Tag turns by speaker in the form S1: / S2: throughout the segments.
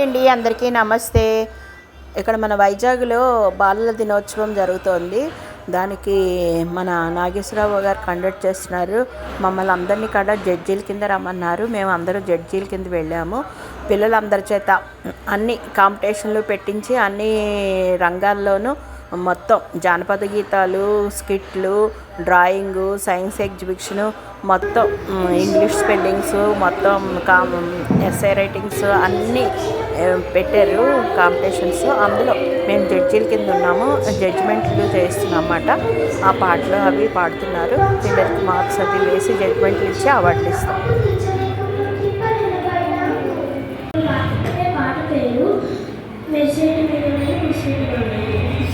S1: అండి అందరికీ నమస్తే. ఇక్కడ మన వైజాగ్లో బాలల దినోత్సవం జరుగుతోంది. దానికి మన నాగేశ్వరరావు గారు కండక్ట్ చేస్తున్నారు. మమ్మల్ని అందరినీ కూడా జడ్జీల కింద రమ్మన్నారు. మేము అందరూ జడ్జీల కింద వెళ్ళాము. పిల్లలందరి చేత అన్ని కాంపిటీషన్లు పెట్టించి అన్ని రంగాల్లోనూ మొత్తం. జానపద గీతాలు స్కిట్లు డ్రాయింగు సైన్స్ ఎగ్జిబిషను మొత్తం ఇంగ్లీష్ స్పెల్లింగ్స్ మొత్తం కా ఎస్ఐ రైటింగ్స్ అన్నీ పెట్టారు కాంపిటీషన్స్. అందులో మేము జడ్జీల కింద ఉన్నాము. జడ్జిమెంట్లు చేస్తున్నాం అన్నమాట ఆ పాటలు అవి పాడుతున్నారు. పిల్లలకి మార్క్స్ అది వేసి జడ్జిమెంట్లు ఇచ్చి అవార్డులు ఇస్తాం.
S2: పాట పేరు.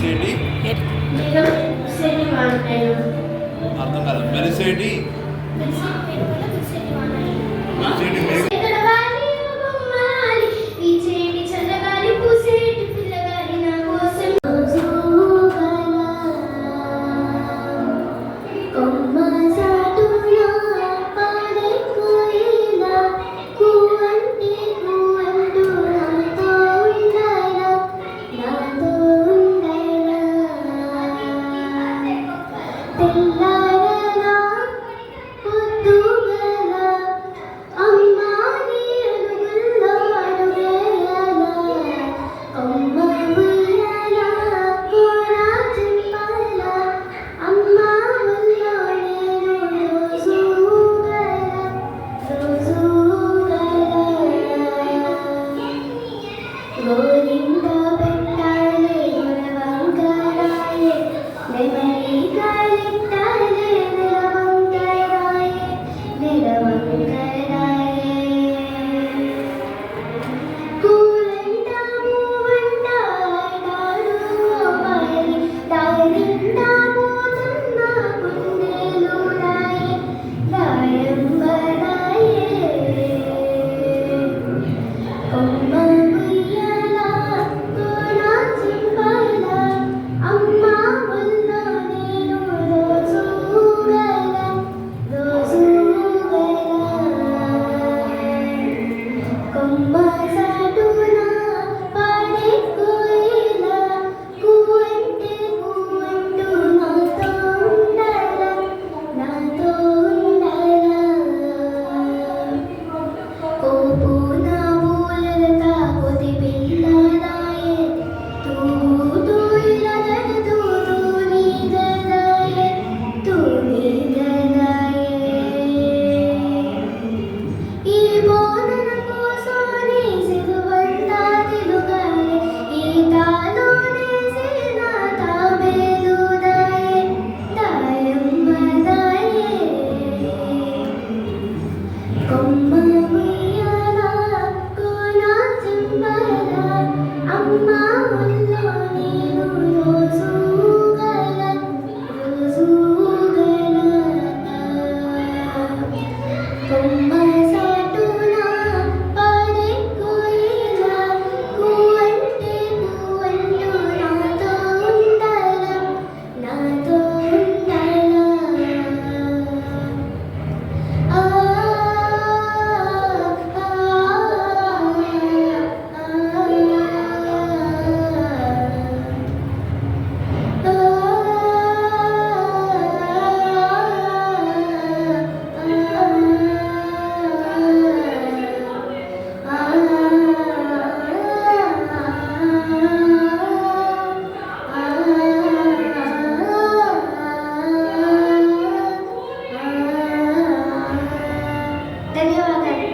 S3: మెరిసేటి? అర్థం కాదు మెరిసేటి? మెరిసేటి
S2: ధన్యవాదాలు.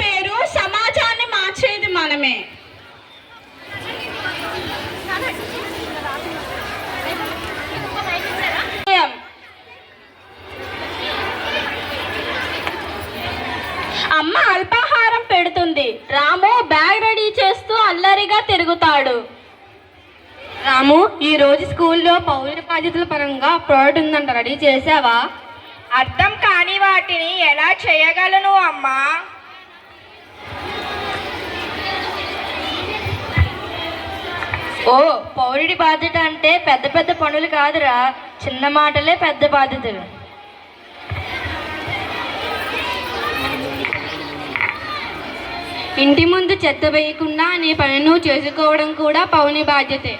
S4: పేరు సమాజాన్ని మార్చేది మనమే. అమ్మ అల్పాహారం పెడుతుంది. రాము బ్యాగ్ రెడీ చేస్తూ అల్లరిగా తిరుగుతాడు.
S5: రాము ఈ రోజు స్కూల్లో పౌర బాధ్యతల పరంగా ప్రాజెక్ట్ ఉందంట. రెడీ చేసావా
S4: అర్థం కాని వాటిని ఎలా చేయగలను అమ్మా? ఓ పౌరుడి బాధ్యత అంటే పెద్ద పెద్ద పనులు కాదురా. చిన్న మాటలే పెద్ద బాధ్యతలు. ఇంటి ముందు చెత్త వేయకుండా నీ పని నువ్వు చేసుకోవడం కూడా పౌని బాధ్యతే.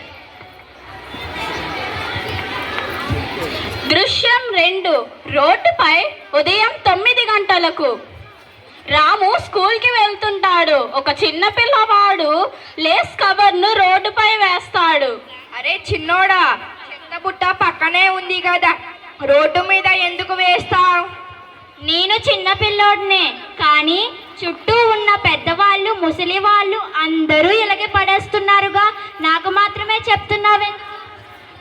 S4: దృశ్యం రెండు. రోడ్డుపై ఉదయం తొమ్మిది గంటలకు రాము స్కూల్కి వెళ్తుంటాడు. ఒక చిన్న పిల్లవాడు లేస్ కవర్ను రోడ్డుపై వేస్తాడు. అరే చిన్నోడా చెత్త బుట్ట పక్కనే ఉంది కదా రోడ్డు మీద ఎందుకు వేస్తావు?
S2: నేను చిన్న పిల్లోడినే కానీ చుట్టూ ఉన్న పెద్దవాళ్ళు ముసలి వాళ్ళు అందరూ ఇలాగే పడేస్తున్నారుగా. నాకు మాత్రమే చెప్తున్నావే.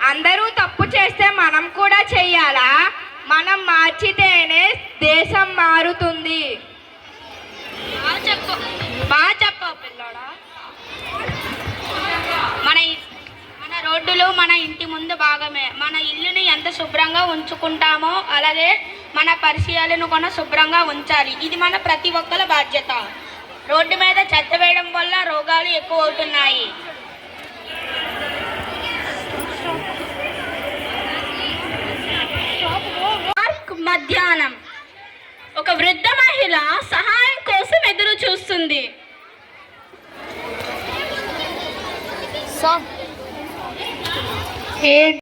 S4: అందరూ తప్పు చేస్తే మనం కూడా చెయ్యాలా? మనం మార్చితేనే దేశం మారుతుంది. బాగా చెప్పు. బాగా చెప్పు పిల్లోడా. మన ఇ- మన రోడ్డులు మన ఇంటి ముందు భాగమే. మన ఇల్లుని ఎంత శుభ్రంగా ఉంచుకుంటామో అలాగే మన పరిచయాలను కూడా శుభ్రంగా ఉంచాలి. ఇది మన ప్రతి ఒక్కరి బాధ్యత. రోడ్డు మీద చెత్త వేయడం వల్ల రోగాలు ఎక్కువ అవుతున్నాయి. మధ్యాహ్నం. ఒక వృద్ధ మహిళ సహాయం కోసం ఎదురు చూస్తుంది.